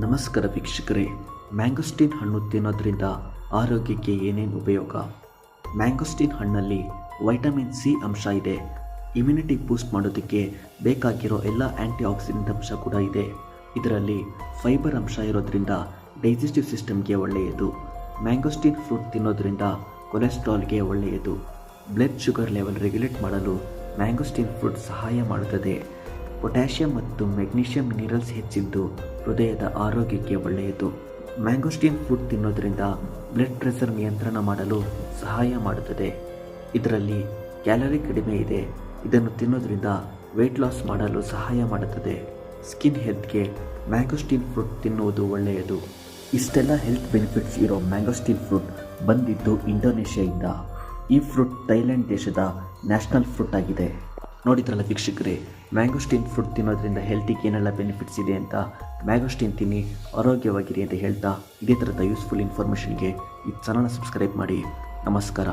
ನಮಸ್ಕಾರ ವೀಕ್ಷಕರೇ. ಮ್ಯಾಂಗೋಸ್ಟೀನ್ ಹಣ್ಣು ತಿನ್ನೋದ್ರಿಂದ ಆರೋಗ್ಯಕ್ಕೆ ಏನೇನು ಉಪಯೋಗ? ಮ್ಯಾಂಗೋಸ್ಟೀನ್ ಹಣ್ಣಲ್ಲಿ ವೈಟಮಿನ್ ಸಿ ಅಂಶ ಇದೆ. ಇಮ್ಯುನಿಟಿ ಬೂಸ್ಟ್ ಮಾಡೋದಕ್ಕೆ ಬೇಕಾಗಿರೋ ಎಲ್ಲ ಆ್ಯಂಟಿ ಆಕ್ಸಿಡೆಂಟ್ ಅಂಶ ಕೂಡ ಇದೆ. ಇದರಲ್ಲಿ ಫೈಬರ್ ಅಂಶ ಇರೋದ್ರಿಂದ ಡೈಜೆಸ್ಟಿವ್ ಸಿಸ್ಟಮ್ಗೆ ಒಳ್ಳೆಯದು. ಮ್ಯಾಂಗೋಸ್ಟೀನ್ ಫ್ರೂಟ್ ತಿನ್ನೋದ್ರಿಂದ ಕೊಲೆಸ್ಟ್ರಾಲ್ಗೆ ಒಳ್ಳೆಯದು. ಬ್ಲಡ್ ಶುಗರ್ ಲೆವೆಲ್ ರೆಗ್ಯುಲೇಟ್ ಮಾಡಲು ಮ್ಯಾಂಗೋಸ್ಟೀನ್ ಫ್ರೂಟ್ ಸಹಾಯ ಮಾಡುತ್ತದೆ. ಪೊಟ್ಯಾಷಿಯಂ ಮತ್ತು ಮೆಗ್ನೀಷಿಯಂ ಮಿನರಲ್ಸ್ ಹೆಚ್ಚಿದ್ದು ಹೃದಯದ ಆರೋಗ್ಯಕ್ಕೆ ಒಳ್ಳೆಯದು. ಮ್ಯಾಂಗೋಸ್ಟೀನ್ ಫುಡ್ ತಿನ್ನೋದ್ರಿಂದ ಬ್ಲಡ್ ಪ್ರೆಷರ್ ನಿಯಂತ್ರಣ ಮಾಡಲು ಸಹಾಯ ಮಾಡುತ್ತದೆ. ಇದರಲ್ಲಿ ಕ್ಯಾಲರಿ ಕಡಿಮೆ ಇದೆ. ಇದನ್ನು ತಿನ್ನೋದ್ರಿಂದ ವೆಯ್ಟ್ ಲಾಸ್ ಮಾಡಲು ಸಹಾಯ ಮಾಡುತ್ತದೆ. ಸ್ಕಿನ್ ಹೆಲ್ತ್ಗೆ ಮ್ಯಾಂಗೋಸ್ಟೀನ್ ಫ್ರೂಟ್ ತಿನ್ನುವುದು ಒಳ್ಳೆಯದು. ಇಷ್ಟೆಲ್ಲ ಹೆಲ್ತ್ ಬೆನಿಫಿಟ್ಸ್ ಇರೋ ಮ್ಯಾಂಗೋಸ್ಟೀನ್ ಫ್ರೂಟ್ ಬಂದಿದ್ದು ಇಂಡೋನೇಷ್ಯಾದಿಂದ ಈ ಫ್ರೂಟ್ ಥೈಲ್ಯಾಂಡ್ ದೇಶದ ನ್ಯಾಷನಲ್ ಫ್ರೂಟ್ ಆಗಿದೆ. ನೋಡಿದ್ರಲ್ಲ ವೀಕ್ಷಕರೇ, ಮ್ಯಾಂಗೋಸ್ಟೀನ್ ಫ್ರೂಟ್ ತಿನ್ನೋದ್ರಿಂದ ಹೆಲ್ತಿಗೆ ಏನೆಲ್ಲ ಬೆನಿಫಿಟ್ಸ್ ಇದೆ ಅಂತ ಮ್ಯಾಂಗೋಸ್ಟೀನ್ ತಿನ್ನಿ, ಆರೋಗ್ಯವಾಗಿರಿ ಅಂತ ಹೇಳ್ತಾ ಇದೇ ಥರದ ಯೂಸ್ಫುಲ್ ಇನ್ಫಾರ್ಮೇಷನ್ಗೆ ಈ ಚಾನಲ್ನ ಸಬ್ಸ್ಕ್ರೈಬ್ ಮಾಡಿ. ನಮಸ್ಕಾರ.